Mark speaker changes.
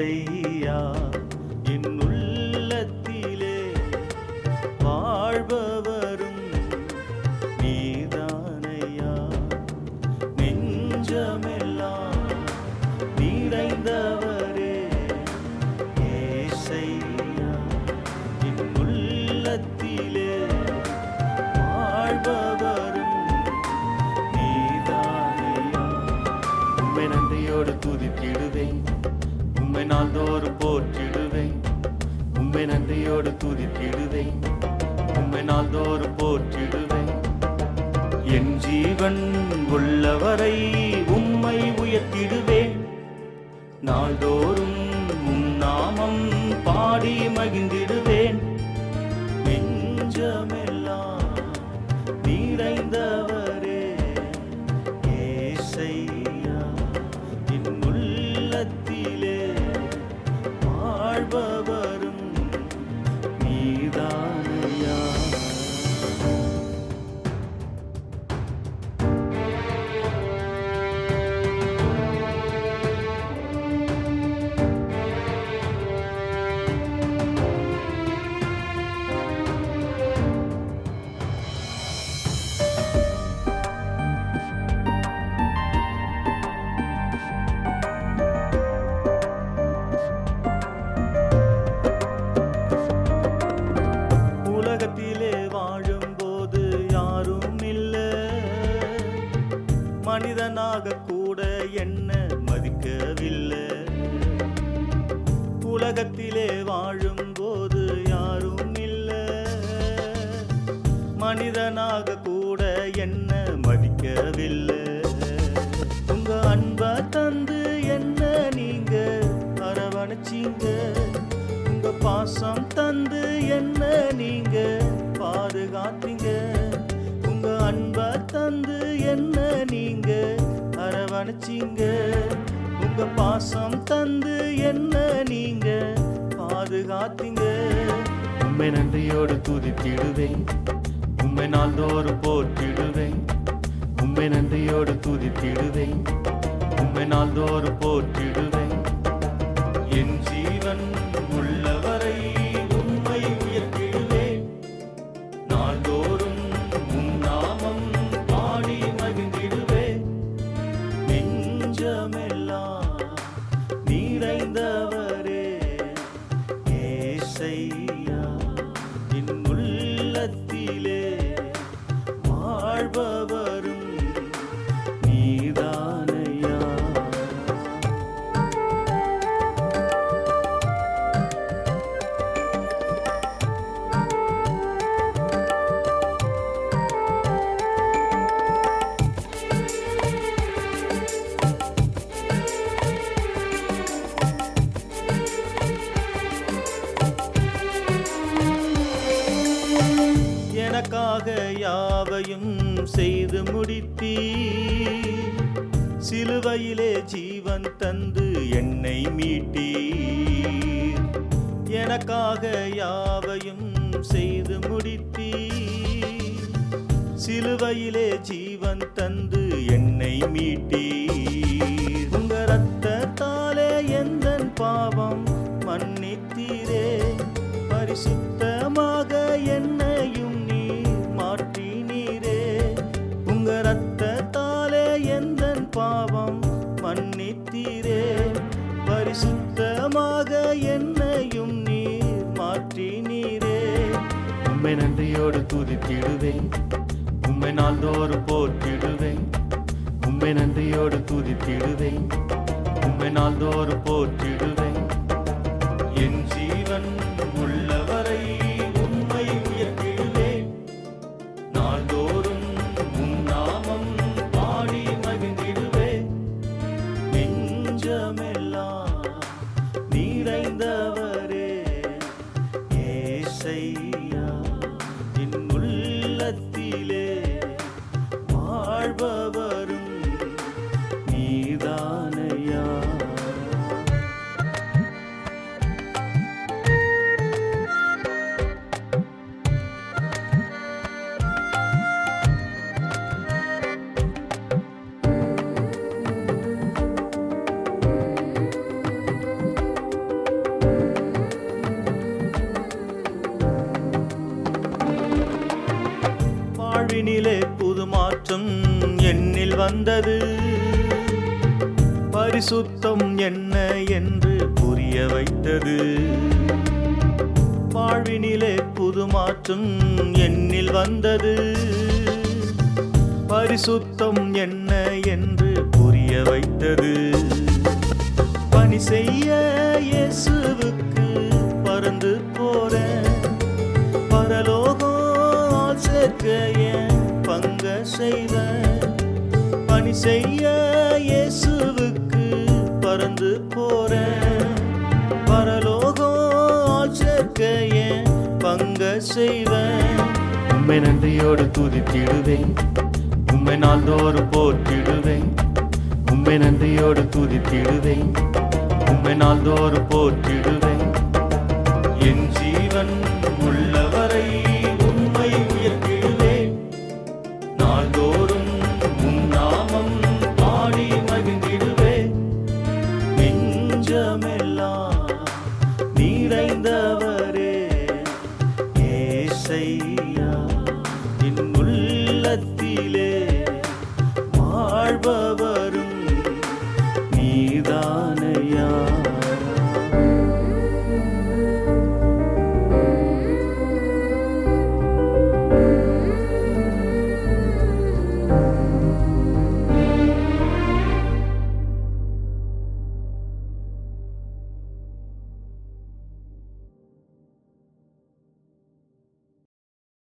Speaker 1: say உண்மை நன்றியோடு துதித்திடுவேன். உண்மை நாள்தோறும் போற்றிடுவேன். என் ஜீவன் உள்ளவரை உம்மை உயர்த்திடுவேன். நாள்தோறும் உம் நாமம் பாடி மகிழ்ந்திடுவேன். நெஞ்சமெல்லாம் நிறைந்தவரே ஏசையா என் உள்ளத்திலே வாழ்பவரும் உலகத்திலே வாழும்போது யாரும் இல்லை. மனிதனாக கூட என்ன மதிக்கவில்லை. உங்க அன்பை தந்து என்ன நீங்க? அரவணைச்சிங்க. உங்க பாசம் தந்து என்ன நீங்க? பாதுகாத்தீங்க. உங்க அன்பை தந்து என்ன நீங்க? அரவணைச்சிங்க. உங்க பாசம் தந்து காத்தீங்க. உண்மை நன்றியோடு துதித்திடுவேன். உண்மை நாள்தோறும் போற்றிடுவேன். உண்மை நன்றியோடு துதித்திடுவேன். உண்மை நாள்தோறும் போற்றிடுவேன். யாவையும் செய்து முடித்தீ சிலுவையிலே ஜீவன் தந்து என்னை மீட்டீ எனக்காக யாவையும் செய்து முடித்தீ சிலுவையிலே ஜீவன் தந்து என்னை மீட்டீ பாவம் மன்னித்தீரே. பரிசுத்தமாக என்னையும் நீர் மாற்றினீரே. உம்மை நன்றியோடு துதித்திடுவேன். உம்மை நாள்தோறும் போற்றிடுவேன். உம்மை நன்றியோடு துதித்திடுவேன். உம்மை நாள்தோறும் போற்றிடுவேன். என் பரிசுத்தம் என்னில் வந்தது. பரிசுத்தம் என்ன என்று புரிய வைத்தது. வாழ்வினிலே புது மாற்றம் என்னில் வந்தது. பரிசுத்தம் என்ன என்று புரிய வைத்தது. பணி செய்ய இயேசுவுக்கு பறந்து போற பரலோகம் சேர்க்க என் பங்க செய்வேன் பணி செய்ய இயேசுவுக்கு பறந்து போறேன். பரலோகம் சேர்க்க என் பங்க செய்வேன். உண்மை நன்றியோடு துதித்திடுவேன். உண்மை நாள்தோறும் போற்றிடுவேன். உண்மை நன்றியோடு துதித்திடுவேன். உண்மை நாள்தோறும் போற்றிடுவேன். என் ஜீவன் உள்ளவரை உண்மை உயர்த்திடுவேன். நாள்தோறும் உள்ளத்திலே